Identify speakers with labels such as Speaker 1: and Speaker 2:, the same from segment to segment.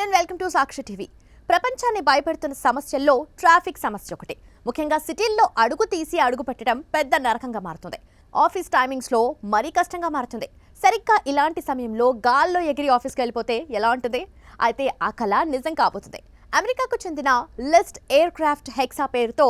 Speaker 1: And. Welcome to Sakshi TV. ప్రపంచాన్ని భయపెడుతున్న సమస్యల్లో ట్రాఫిక్ సమస్య ఒకటి. ముఖ్యంగా సిటీల్లో అడుగు తీసి అడుగు పెట్టడం పెద్ద నరకంగా మారుతుంది. ఆఫీస్ టైమింగ్స్లో మరీ కష్టంగా మారుతుంది. సరిగ్గా ఇలాంటి సమయంలో గాల్లో ఎగిరి ఆఫీస్కి వెళ్ళిపోతే ఎలా ఉంటుంది? అయితే ఆ కళ నిజం కాబోతుంది. అమెరికాకు చెందిన లిస్ట్ ఎయిర్ క్రాఫ్ట్ హెక్సా పేరుతో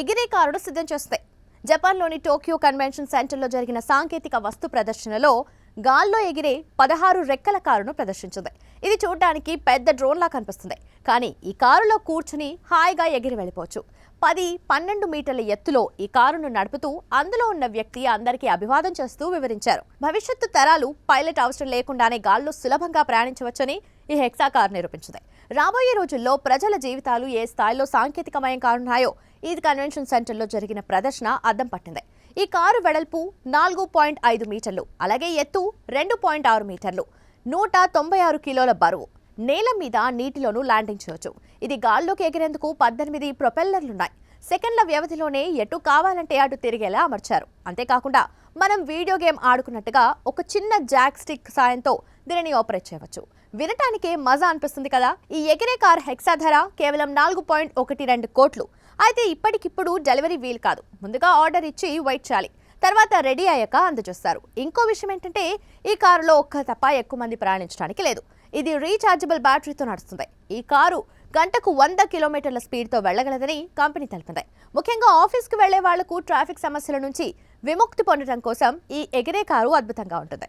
Speaker 1: ఎగిరే కారును సిద్ధం చేస్తుంది. జపాన్లోని టోక్యో కన్వెన్షన్ సెంటర్లో జరిగిన సాంకేతిక వస్తు ప్రదర్శనలో గాల్లో ఎగిరే పదహారు రెక్కల కారును ప్రదర్శించింది. ఇది చూడడానికి పెద్ద డ్రోన్లా కనిపిస్తుంది. కానీ ఈ కారులో కూర్చుని హాయిగా ఎగిరి వెళ్ళిపోవచ్చు. పది పన్నెండు మీటర్ల ఎత్తులో ఈ కారును నడుపుతూ అందులో ఉన్న వ్యక్తి అందరికీ అభివాదం చేస్తూ వివరించారు. భవిష్యత్తు తరాలు పైలట్ అవసరం లేకుండానే గాల్లో సులభంగా ప్రయాణించవచ్చని ఈ హెక్సా కారు నిరూపించింది. రాబోయే రోజుల్లో ప్రజల జీవితాలు ఏ స్థాయిలో సాంకేతికమయం కానున్నాయో ఈ కన్వెన్షన్ సెంటర్లో జరిగిన ప్రదర్శన అద్దం పట్టింది. ఈ కారు వెడల్పు నాలుగు పాయింట్ ఐదు మీటర్లు అలాగే ఎత్తు రెండు పాయింట్ ఆరు మీటర్లు నూట తొంభై ఆరు కిలోల బరువు. నేల మీద నీటిలోనూ ల్యాండింగ్ చేయొచ్చు. ఇది గాల్లోకి ఎగిరేందుకు పద్దెనిమిది ప్రొపెల్లర్లున్నాయి. సెకండ్ల వ్యవధిలోనే ఎటు కావాలంటే అటు తిరిగేలా అమర్చారు. అంతేకాకుండా మనం వీడియో గేమ్ ఆడుకున్నట్టుగా ఒక చిన్న జాక్ స్టిక్ సాయంతో దీనిని ఆపరేట్ చేయవచ్చు. వినటానికే మజా అనిపిస్తుంది కదా? ఈ ఎగిరే కార్ హెక్సా ధర కేవలం నాలుగు పాయింట్ ఒకటి రెండు కోట్లు. అయితే ఇప్పటికిప్పుడు డెలివరీ వీలు కాదు. ముందుగా ఆర్డర్ ఇచ్చి వెయిట్ చేయాలి. తర్వాత రెడీ అయ్యాక అందజేస్తారు. ఇంకో విషయం ఏంటంటే ఈ కారులో ఒక్క తప్ప ఎక్కువ మంది ప్రయాణించడానికి లేదు. ఇది రీఛార్జబుల్ బ్యాటరీతో నడుస్తుంది. ఈ కారు గంటకు వంద కిలోమీటర్ల స్పీడ్తో వెళ్ళగలదని కంపెనీ తెలిపింది. ముఖ్యంగా ఆఫీస్కి వెళ్ళే వాళ్ళకు ట్రాఫిక్ సమస్యల నుంచి విముక్తి పొందడం కోసం ఈ ఎగిరే కారు అద్భుతంగా ఉంటుంది.